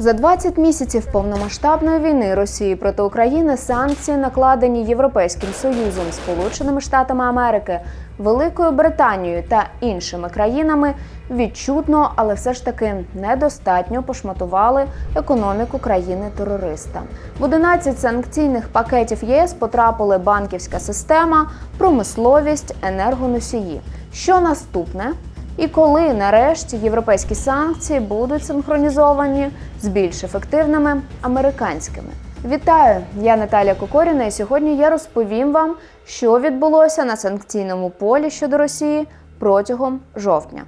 За 20 місяців повномасштабної війни Росії проти України санкції, накладені Європейським Союзом, Сполученими Штатами Америки, Великою Британією та іншими країнами, відчутно, але все ж таки недостатньо пошматували економіку країни-терориста. В 11 санкційних пакетів ЄС потрапили банківська система, промисловість, енергоносії. Що наступне? І коли нарешті європейські санкції будуть синхронізовані з більш ефективними американськими. Вітаю! Я Наталія Кокоріна, і сьогодні я розповім вам, що відбулося на санкційному полі щодо Росії протягом жовтня.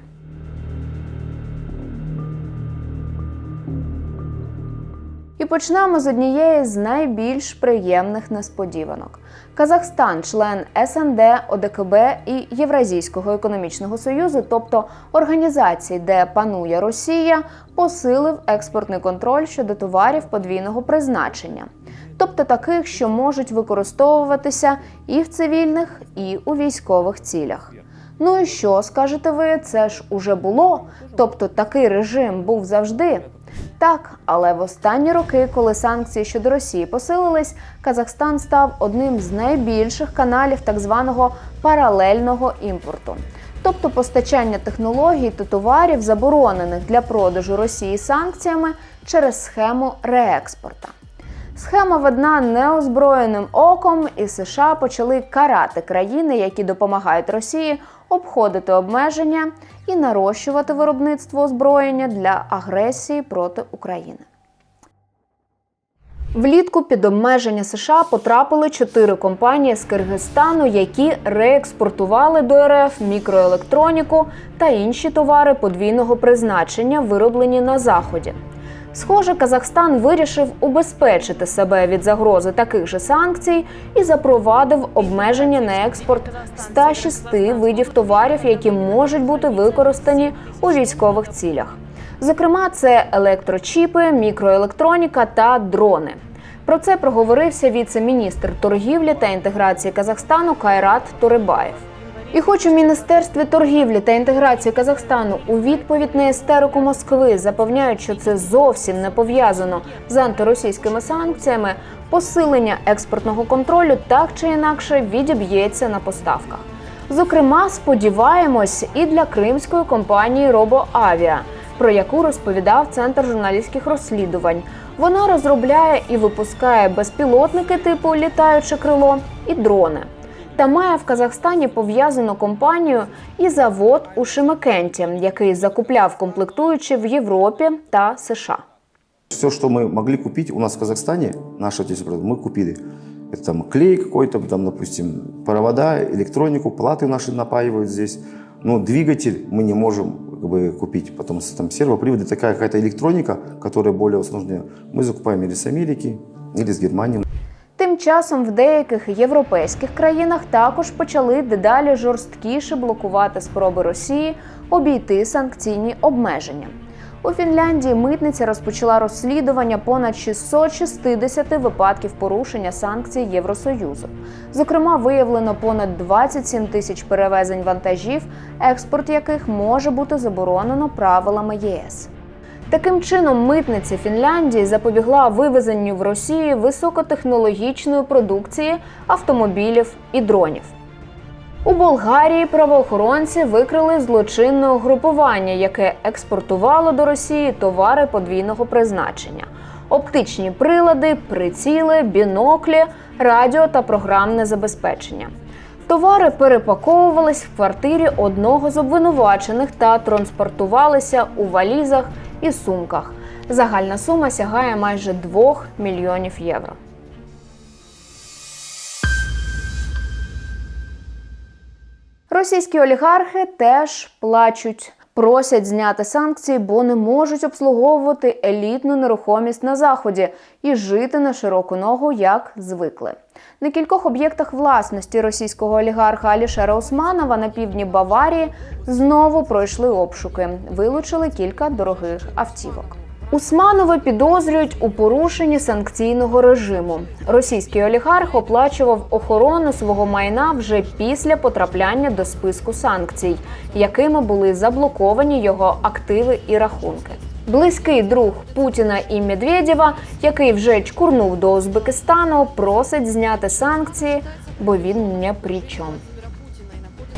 І почнемо з однієї з найбільш приємних несподіванок. Казахстан, член СНД, ОДКБ і Євразійського економічного союзу, тобто організації, де панує Росія, посилив експортний контроль щодо товарів подвійного призначення, тобто таких, що можуть використовуватися і в цивільних, і у військових цілях. Ну і що скажете ви? Це ж уже було. Тобто такий режим був завжди. Так, але в останні роки, коли санкції щодо Росії посилились, Казахстан став одним з найбільших каналів так званого паралельного імпорту, тобто постачання технологій та товарів, заборонених для продажу Росії санкціями через схему реекспорта. Схема видна неозброєним оком, і США почали карати країни, які допомагають Росії обходити обмеження і нарощувати виробництво озброєння для агресії проти України. Влітку під обмеження США потрапили чотири компанії з Киргизстану, які реекспортували до РФ мікроелектроніку та інші товари подвійного призначення, вироблені на заході. Схоже, Казахстан вирішив убезпечити себе від загрози таких же санкцій і запровадив обмеження на експорт 106 видів товарів, які можуть бути використані у військових цілях. Зокрема, це електрочіпи, мікроелектроніка та дрони. Про це проговорився віце-міністр торгівлі та інтеграції Казахстану Кайрат Торибаєв. І хоч у Міністерстві торгівлі та інтеграції Казахстану у відповідь на істерику Москви запевняють, що це зовсім не пов'язано з антиросійськими санкціями, посилення експортного контролю так чи інакше відіб'ється на поставках. Зокрема, сподіваємось, і для кримської компанії Робоавіа, про яку розповідав Центр журналістських розслідувань. Вона розробляє і випускає безпілотники типу літаюче крило і дрони та має в Казахстані пов'язану компанію і завод у Шимакенті, який закупляв комплектуючі в Європі та США. Все, что мы могли купить у нас в Казахстане, наши отечественные продукты, мы купили. Это там клей какой-то, там, допустим, провода, электронику, платы наши напаивают здесь. Но двигатель мы не можем как бы, купить, потому что там сервоприводы, такая какая-то электроника, которая более сложная, мы закупаем или с Америки, или с Германии. Часом в деяких європейських країнах також почали дедалі жорсткіше блокувати спроби Росії обійти санкційні обмеження. У Фінляндії митниця розпочала розслідування понад 660 випадків порушення санкцій Євросоюзу. Зокрема, виявлено понад 27 тисяч перевезень вантажів, експорт яких може бути заборонено правилами ЄС. Таким чином, митниця Фінляндії запобігла вивезенню в Росії високотехнологічної продукції автомобілів і дронів. У Болгарії правоохоронці викрили злочинне угрупування, яке експортувало до Росії товари подвійного призначення: оптичні прилади, приціли, біноклі, радіо та програмне забезпечення. Товари перепаковувались в квартирі одного з обвинувачених та транспортувалися у валізах і сумках. Загальна сума сягає майже 2 мільйонів євро. Російські олігархи теж плачуть. Просять зняти санкції, бо не можуть обслуговувати елітну нерухомість на заході і жити на широку ногу, як звикли. На кількох об'єктах власності російського олігарха Алішера Османова на півдні Баварії знову пройшли обшуки, вилучили кілька дорогих автівок. Усманова підозрюють у порушенні санкційного режиму. Російський олігарх оплачував охорону свого майна вже після потрапляння до списку санкцій, якими були заблоковані його активи і рахунки. Близький друг Путіна і Медведєва, який вже чкурнув до Узбекистану, просить зняти санкції, бо він не при чому.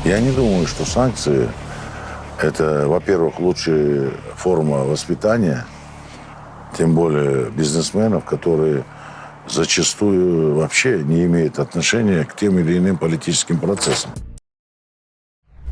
Я не думаю, что санкции – это, во-первых, лучшая форма воспитания, тем более бизнесменов, которые зачастую вообще не имеют отношения к тем или иным политическим процессам.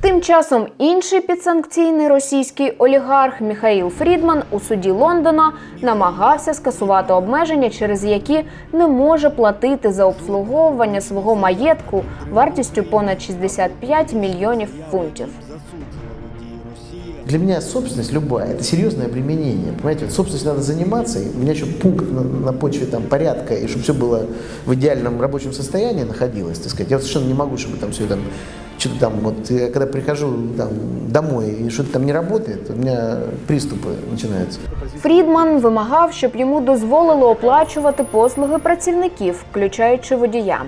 Тим часом інший підсанкційний російський олігарх Міхаїл Фрідман у суді Лондона намагався скасувати обмеження, через які не може платити за обслуговування свого маєтку вартістю понад 65 мільйонів фунтів Для меня собственность любая – это серьезное применение. Понимаете, вот собственностью надо заниматься. И у меня еще пункт на, на почве там, порядка, и чтобы все было в идеальном рабочем состоянии находилось, так сказать. Я вот совершенно не могу, чтобы там все там, что-то там, вот, я когда прихожу там, домой и что-то там не работает, у меня приступы начинаются. Фрідман вимагав, щоб йому дозволили оплачувати послуги працівників, включаючи водія.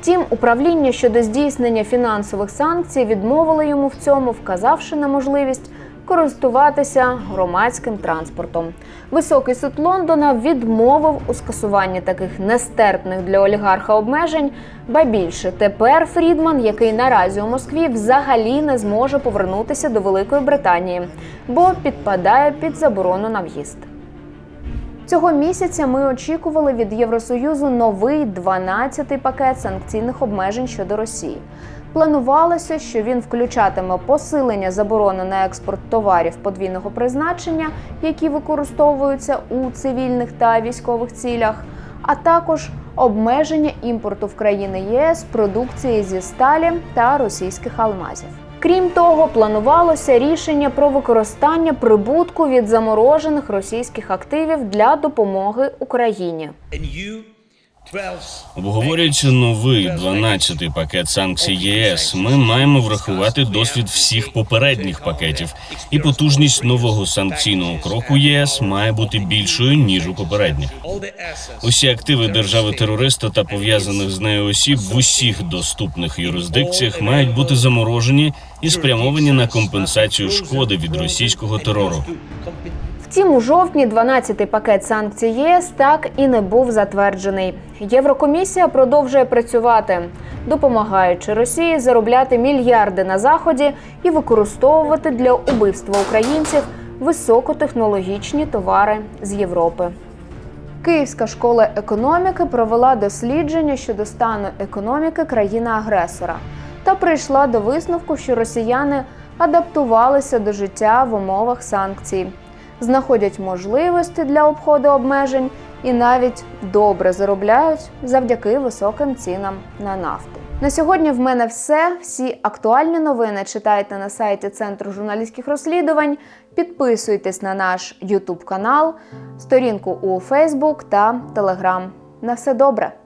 Втім, управління щодо здійснення фінансових санкцій відмовило йому в цьому, вказавши на можливість користуватися громадським транспортом. Високий суд Лондона відмовив у скасуванні таких нестерпних для олігарха обмежень. Ба більше тепер Фрідман, який наразі у Москві, взагалі не зможе повернутися до Великої Британії, бо підпадає під заборону на в'їзд. Цього місяця ми очікували від Євросоюзу новий 12-й пакет санкційних обмежень щодо Росії. Планувалося, що він включатиме посилення заборони на експорт товарів подвійного призначення, які використовуються у цивільних та військових цілях, а також обмеження імпорту в країни ЄС продукції зі сталі та російських алмазів. Крім того, планувалося рішення про використання прибутку від заморожених російських активів для допомоги Україні. Обговорюється новий 12-й пакет санкцій ЄС. Ми маємо врахувати досвід всіх попередніх пакетів, і потужність нового санкційного кроку ЄС має бути більшою ніж у попередніх. Усі активи держави-терориста та пов'язаних з нею осіб в усіх доступних юрисдикціях мають бути заморожені і спрямовані на компенсацію шкоди від російського терору. Втім, у жовтні 12-й пакет санкцій ЄС так і не був затверджений. Єврокомісія продовжує працювати, допомагаючи Росії заробляти мільярди на заході і використовувати для убивства українців високотехнологічні товари з Європи. Київська школа економіки провела дослідження щодо стану економіки країни-агресора та прийшла до висновку, що росіяни адаптувалися до життя в умовах санкцій, знаходять можливості для обходу обмежень і навіть добре заробляють завдяки високим цінам на нафту. На сьогодні в мене все. Всі актуальні новини читайте на сайті Центру журналістських розслідувань. Підписуйтесь на наш YouTube канал, сторінку у Facebook та Telegram. На все добре!